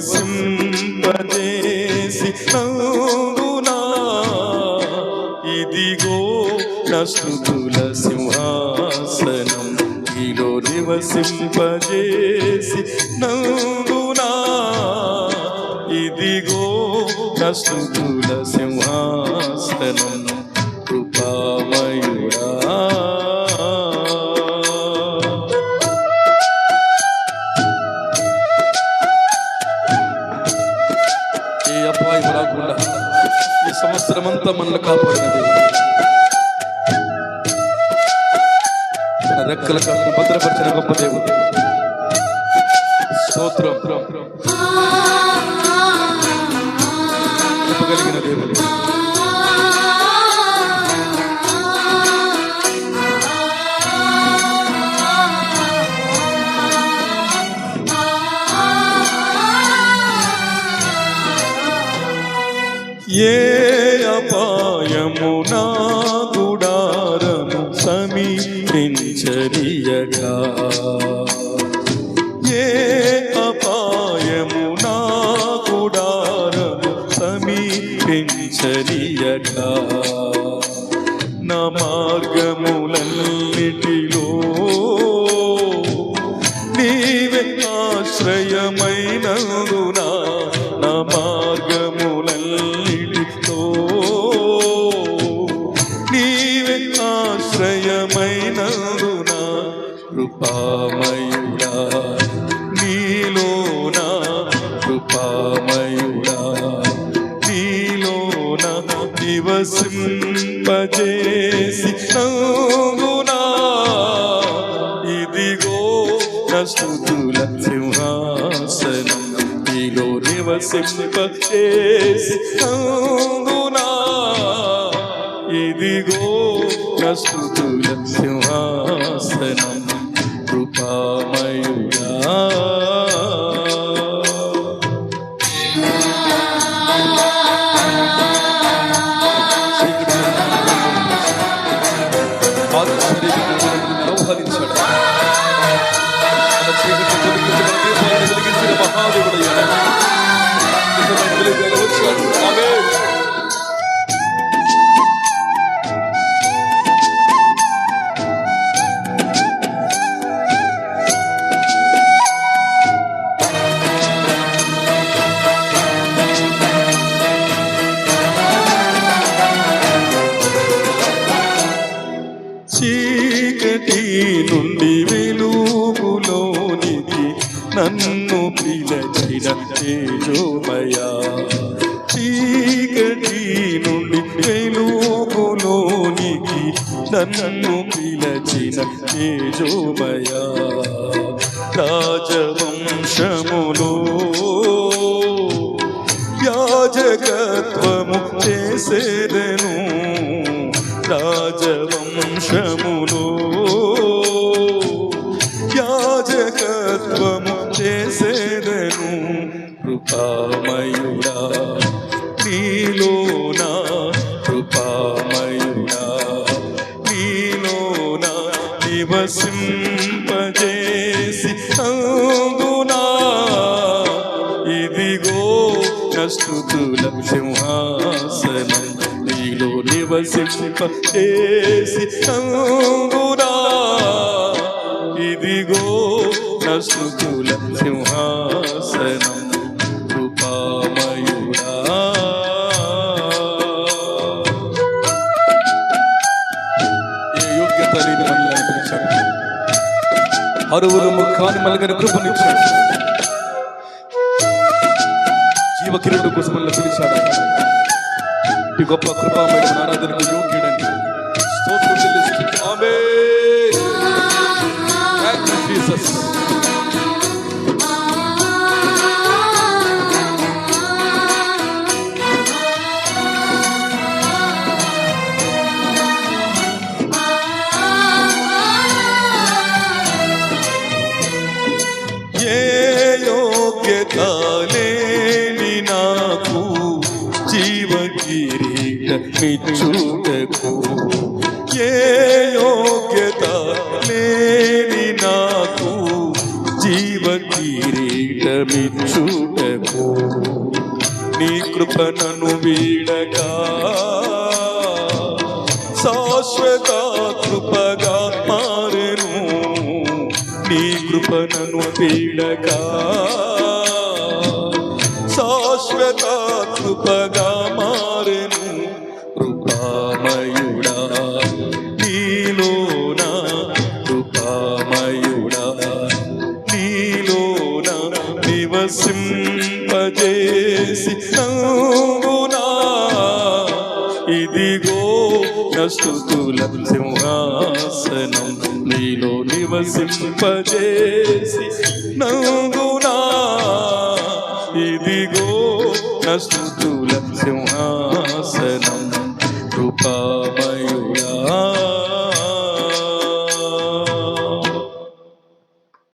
నివసింపజేసి నందునా ఇదిగో నా సింహాసనం. ఇలో నివసింపజేసి నందునా ఇదిగో నా సింహాసనం. ఏ అపాయం రాకుండా ఈ సంవత్సరం అంతా మనల్ని కాపాడిన రెక్కల కళ్ళను భద్రపరిచిన గొప్ప దేవుడు. స్తోత్రం. కృపగలిగిన దేవుడు. ఏ అపాయము నా గుడారము సమీపించరియగా ఏ అపాయము నా గుడారము సమీపించరియగా నా మార్గములన్నిటిలో నీవే ఆశ్రయమైనందునా నా మార్గము కృపామయుడా నీలోన నివసింపజేసి నందునా ఇదిగో నస్తుతుల సింహాసనం నీలో నివసింపజేసి నందునా ఇదిగో నస్తుతుల సింహాసనం కృపామయుడా. నన్ను పిలచిన తేజోమయా చీకటి నుండి వెలుగులోనికి నన్ను పిలచిన తేజోమయా రాజవంశములో యాజకత్వము చేసేదను. రాజవంశము నీలోనా కృపామయుడా నీలోనా నివసింపజేసి అందునా. ఇదిగో నస్తుతుల సింహాసనం నీలో నివసింపజేసి అందునా. ఇదిగో నస్తుతుల సింహాసనం కృపామయుడా చేయని లేని మనల్ని అనిపించాడు అరువురు ముఖాన్ని మలగని కృపనిచ్చాడు జీవ కిరీటు కోసం మనల్ని పిలిచాడు. ఈ గొప్ప కృపామయుడు ఆరాధనకు యోగ్యత నాకు జీవ కిరీట ఏ యోగ్యత లేని నాకు జీవ కిరీటమిచ్చుటకు నీ కృపణను వీడగా శాశ్వత కృపగా మారెను. నీ కృపణను వీడగా శాశ్వత కృపగా మారెను. కృపామయుడా నీలోన? కృపామయుడా నీలోన? నివసింపజేసి నంగునా ఇదిగో నస్తుతుల సింహాసనం. నీలో నివసింపజేసి నంగునా ఇదిగో నస్తుతుల సింహాసనం కృపామయుడా